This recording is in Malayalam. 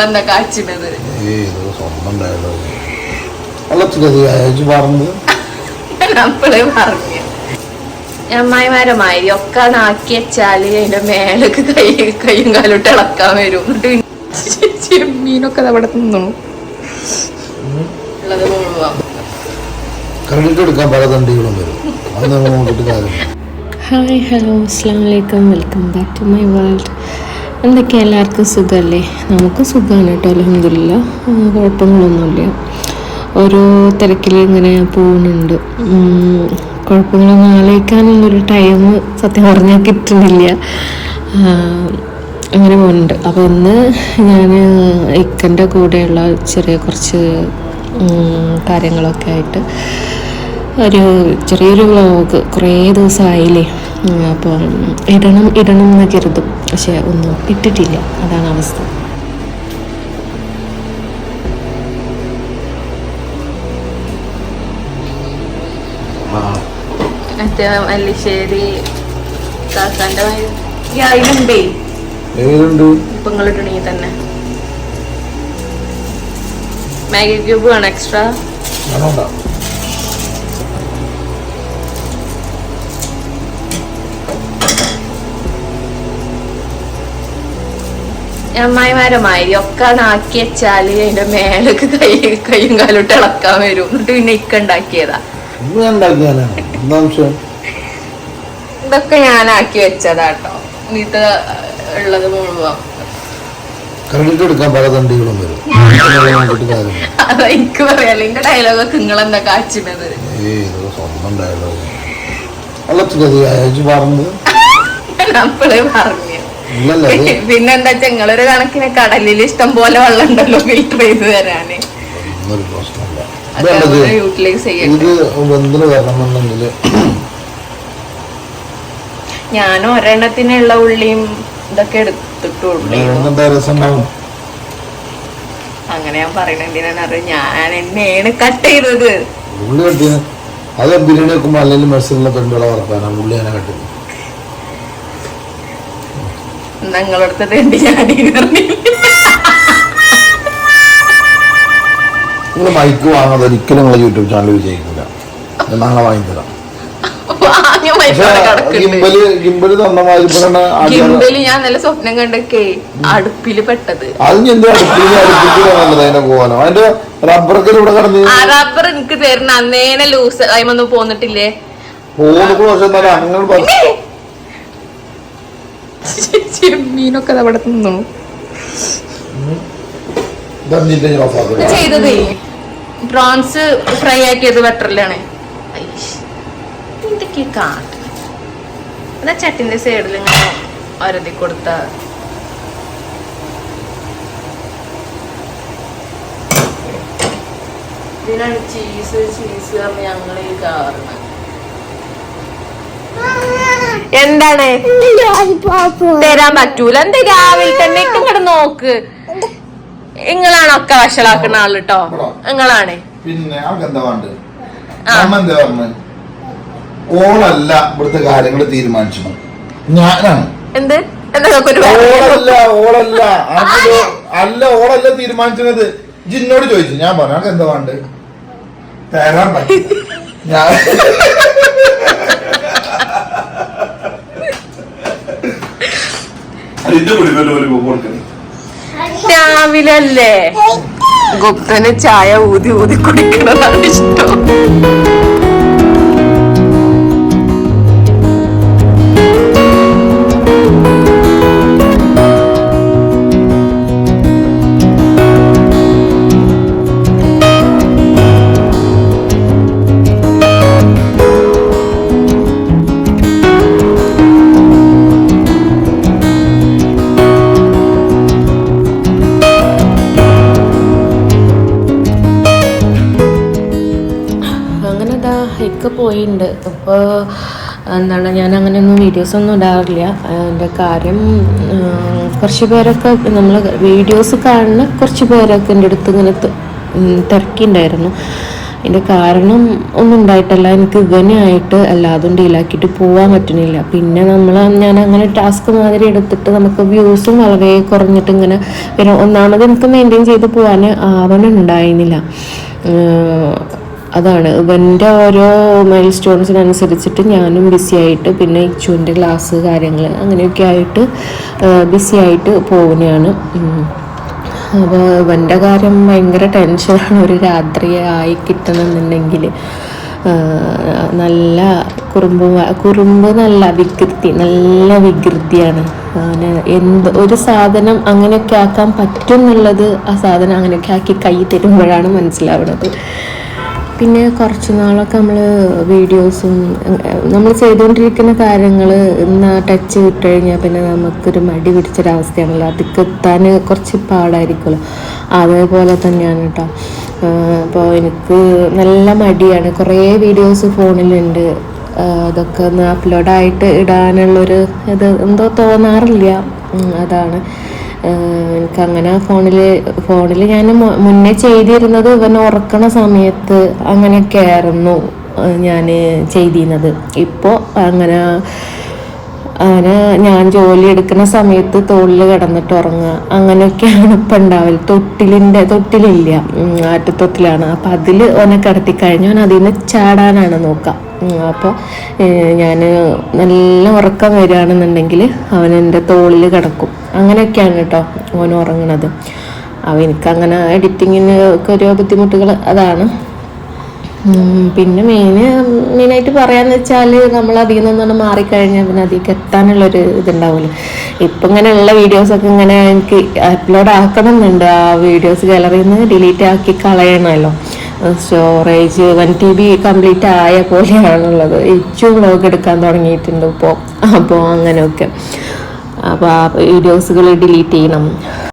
നിങ്ങളെന്താ പറഞ്ഞു അമ്മായിമാരമായി ഒക്കെ നാക്കി വെച്ചാൽ അതിന്റെ മേലേക്ക് കൈ കൈയും കാലോട്ട് ഇളക്കാൻ വരും. എന്നിട്ട് ചെമ്മീനൊക്കെ അവിടെ തിന്നു ക്രെഡിറ്റ് എടുക്കാൻ പല തണ്ടികളും വരും. ഹായ് ഹലോ അസ്സാം വലൈക്കും welcome back to my world എന്തൊക്കെ? എല്ലാവർക്കും സുഖമല്ലേ നമുക്ക് സുഖമാണ് കേട്ടോ അലഹമില്ല കുഴപ്പങ്ങളൊന്നുമില്ല. ഓരോ തിരക്കിൽ ഇങ്ങനെ പോകുന്നുണ്ട്. കുഴപ്പങ്ങളൊന്നും ആലോചിക്കാനുള്ളൊരു ടൈം സത്യം പറഞ്ഞാൽ കിട്ടുന്നില്ല. അങ്ങനെ പോകുന്നുണ്ട്. അപ്പോൾ ഇന്ന് ഞാൻ ഇക്കന്റെ കൂടെയുള്ള ചെറിയ കുറച്ച് കാര്യങ്ങളൊക്കെ ആയിട്ട് ഒരു ചെറിയൊരു വ്ളോഗ് കുറേ ദിവസമായില്ലേ? ഉം, അപ്പം ഇടണം ഇടണം എന്ന് കരുതും. പക്ഷെ ഒന്നും ഇട്ടിട്ടില്ല. അതാണ് അവസ്ഥ. ആ മറ്റേ മല്ലിശ്ശേരി കാക്കാന്റെ ഈ അതിലുണ്ടേ ഏതുണ്ട്? ഇപ്പൊ നിങ്ങളിട്ടുണ്ടെങ്കിൽ തന്നെ മാഗി ക്യൂബ് വേണം എക്സ്ട്രാ അമ്മായിമാരമായി ഒക്കെ നാക്കി വെച്ചാൽ അതിന്റെ മേലേക്ക് കൈ കൈയും കാലോട്ട് ഇളക്കാൻ വരും. എന്നിട്ട് പിന്നെ ഇക്ക ഉണ്ടാക്കിയതാ. ഇതൊക്കെ ഞാൻ ആക്കി വെച്ചതാട്ടോ. ഇത് ഉള്ളത് മുഴുവൻ. ക്രെഡിറ്റ് എടുക്കാൻ പല തണ്ടികളും വരും. അത് നമ്മൾ നോക്കിയിട്ട് കാര്യമില്ല അതാ എനിക്ക് പറയാലോ എന്റെ ഡയലോഗൊക്കെ നിങ്ങളെന്താ കാച്ചുന്നത് സ്വന്തം ഡയലോഗ് പറഞ്ഞത്. പറഞ്ഞു പിന്നെന്താ വെച്ചാ നിങ്ങളൊരു കണക്കിന് കടലിൽ ഇഷ്ടം പോലെ വെള്ളം ഉണ്ടല്ലോ ഫിൽറ്റർ ചെയ്ത് തരാന്. ഞാൻ ഒരെണ്ണത്തിനുള്ള ഉള്ളിയും ഇതൊക്കെ എടുത്തിട്ടുള്ളൂ അങ്ങനെ ഞാൻ പറയണ എന്തിനാണെന്നറിയാം ഞാൻ എന്നെയാണ് കട്ട് ചെയ്തത്. ഉള്ളി അത് ബിരിയാണി വെക്കുമ്പോ അല്ലെങ്കിൽ വറക്കാനാണ് ഉള്ളി അങ്ങനെ കട്ടിന് നിങ്ങളടുത്ത് തേണ്ടി ഞാൻ നിങ്ങൾ മൈക്ക് വാങ്ങാതെ ഒരിക്കലും നിങ്ങൾ യൂട്യൂബ് ചാനൽ വിജയിക്കില്ല ഞാൻ നാളെ ഗിംബൽ ഗിംബൽ ഇപ്പൊ തന്നെ ഞാൻ നല്ല സ്വപ്നം കണ്ടൊക്കെ അടുപ്പിൽ പെട്ടത്. അതിന് എന്ത് അടുപ്പിൽ പോകാനോ അതിന്റെ റബ്ബറൊക്കെ ഇവിടെ കിടന്ന് ആ റബ്ബർ എനിക്ക് തരണം. അന്നേനെ ലൂസ് അതിമൊന്നും പോന്നിട്ടില്ലേ? പോകുന്ന അങ്ങനെ ചെമ്മീനൊക്കെ അവിടെ തിന്നു? ചെയ്തതേ. പ്രോൺസ് ഫ്രൈ ആക്കിയത് ബട്ടറിലാണ് കാട്ട് എന്നാ ചട്ടിന്റെ സൈഡിൽ ഇങ്ങനെ ഒരതി കൊടുത്ത. ഇതിനാണ് ചീസ് ചീസ് പറഞ്ഞ് ഞങ്ങൾ ഈ കാരണം എന്താണ്? തരാൻ പറ്റൂല. എന്താ രാവിലെ തന്നെ ഇങ്ങോട്ട് നോക്ക്. നിങ്ങളാണ് ഒക്കെ വഷളാക്കുന്ന ആൾ കേട്ടോ നിങ്ങളാണ് പിന്നെ ഓളല്ല ഇവിടുത്തെ കാര്യങ്ങൾ തീരുമാനിച്ചു ഞാനാണ്. എന്ത്? ഓളല്ല ഓളല്ല. അല്ല ഓളല്ല തീരുമാനിച്ചത്. ജിന്നോട് ചോദിച്ചു. ഞാൻ പറഞ്ഞു എന്താ വേണ്ടത്? തരാൻ പറ്റില്ല ഞാൻ അതിന്റെ കുടിക്കല്ലോ ഒരു കൊടുക്കുന്നത് രാവിലെ അല്ലേ ഗുപ്തന് ചായ ഊതി ഊതി കുടിക്കണതാണ് ഇഷ്ടം. ഇതാ പോയിണ്ട്. അപ്പോൾ എന്താണ് ഞാൻ അങ്ങനെയൊന്നും വീഡിയോസ് ഒന്നും ഇടാറില്ല. എന്റെ കാര്യം കുറച്ച് പേരൊക്കെ നമ്മൾ വീഡിയോസ് കാണുന്ന കുറച്ച് പേരൊക്കെ എന്റെ അടുത്ത് ഇങ്ങനെ തിരക്കിണ്ടായിരുന്നു. അതിന്റെ കാരണം ഒന്നും ഉണ്ടായിട്ടല്ല. എനിക്ക് ഇവനായിട്ട് എല്ലാതും ഡീലാക്കിയിട്ട് പോകാൻ പറ്റുന്നില്ല. പിന്നെ നമ്മൾ ഞാൻ അങ്ങനെ ടാസ്ക് മാതിരി എടുത്തിട്ട് നമുക്ക് വ്യൂസും വളരെ കുറഞ്ഞിട്ട് ഇങ്ങനെ ഒന്നാമത് എനിക്ക് മെയിന്റെയിൻ ചെയ്ത് പോകാൻ ആവണുണ്ടായിരുന്നില്ല. അതാണ്. ഇവന്റെ ഓരോ മൈൽ സ്റ്റോൺസിനനുസരിച്ചിട്ട് ഞാനും ബിസി ആയിട്ട് പിന്നെ ഇച്ചുവിന്റെ ക്ലാസ് കാര്യങ്ങൾ അങ്ങനെയൊക്കെ ആയിട്ട് ബിസി ആയിട്ട് പോവുകയാണ്. അപ്പോൾ ഇവന്റെ കാര്യം ഭയങ്കര ടെൻഷനാണ് ഒരു രാത്രി ആയി കിട്ടണമെന്നുണ്ടെങ്കിൽ നല്ല കുറുമ്പ് കുറുമ്പ് നല്ല വികൃതി നല്ല വികൃതിയാണ്. എന്ത് ഒരു സാധനം അങ്ങനെയൊക്കെ ആക്കാൻ പറ്റും എന്നുള്ളത് ആ സാധനം അങ്ങനെയൊക്കെ ആക്കി കൈ തരുമ്പോഴാണ് മനസ്സിലാവുന്നത്. പിന്നെ കുറച്ച് നാളൊക്കെ നമ്മൾ വീഡിയോസും നമ്മൾ ചെയ്തുകൊണ്ടിരിക്കുന്ന കാര്യങ്ങൾ ഇന്ന് ടച്ച് വിട്ട് കഴിഞ്ഞാൽ പിന്നെ നമുക്കൊരു മടി പിടിച്ചൊരവസ്ഥയാണല്ലോ. അതിക്ക് കുറച്ച് പാടായിരിക്കുമല്ലോ. അതേപോലെ തന്നെയാണ് കേട്ടോ അപ്പോൾ എനിക്ക് നല്ല മടിയാണ്. കുറേ വീഡിയോസ് ഫോണിലുണ്ട്. അതൊക്കെ ഒന്ന് അപ്ലോഡായിട്ട് ഇടാനുള്ളൊരു ഇത് എന്തോ തോന്നാറില്ല. അതാണ്. എനിക്കങ്ങനെ ഫോണിൽ ഫോണിൽ ഞാൻ മുന്നേ ചെയ്തിരുന്നത് ഇവൻ ഉറക്കണ സമയത്ത് അങ്ങനെയൊക്കെ ആയിരുന്നു ഞാൻ ചെയ്തിരുന്നത്. ഇപ്പോൾ അങ്ങനെ അങ്ങനെ ഞാൻ ജോലി എടുക്കുന്ന സമയത്ത് തോളിൽ കിടന്നിട്ട് ഉറങ്ങുക അങ്ങനെയൊക്കെയാണ് ഇപ്പം ഉണ്ടാവൽ. തൊട്ടിലിന്റെ തൊട്ടിലില്ല ഉം, ആറ്റുതൊട്ടിലാണ്. അപ്പം അതിൽ ഓനെ കിടത്തി കഴിഞ്ഞാൽ അതിൽ നിന്ന് ചാടാനാണ് നോക്കുക അപ്പോൾ ഞാൻ നല്ല ഉറക്കം വരികയാണെന്നുണ്ടെങ്കിൽ അവൻ എന്റെ തോളിൽ കിടക്കും. അങ്ങനെയൊക്കെയാണ് കേട്ടോ ഓൻ ഉറങ്ങണത്. അപ്പോൾ എനിക്കങ്ങനെ എഡിറ്റിങ്ങിന് ഒക്കെ ഒരു ബുദ്ധിമുട്ടുകൾ അതാണ്. പിന്നെ മെയിന് മെയിനായിട്ട് പറയാന്ന് വെച്ചാൽ നമ്മൾ അധികം നിന്നാണ് മാറിക്കഴിഞ്ഞാൽ പിന്നെ അതിലേക്ക് എത്താനുള്ളൊരു ഇതുണ്ടാവില്ല ഇപ്പം ഇങ്ങനെയുള്ള വീഡിയോസൊക്കെ ഇങ്ങനെ എനിക്ക് അപ്ലോഡ് ആക്കണമെന്നുണ്ട് ആ വീഡിയോസ് ഗാലറിയിൽ നിന്ന് ഡിലീറ്റ് ആക്കി കളയണമല്ലോ storage one T B complete ആയ പോലെയാണുള്ളത്. ഏറ്റവും വ്ളോഗ് എടുക്കാൻ തുടങ്ങിയിട്ടുണ്ട് ഇപ്പോൾ അപ്പോൾ അങ്ങനെയൊക്കെ. അപ്പോൾ ആ വീഡിയോസുകൾ ഡിലീറ്റ് ചെയ്യണം.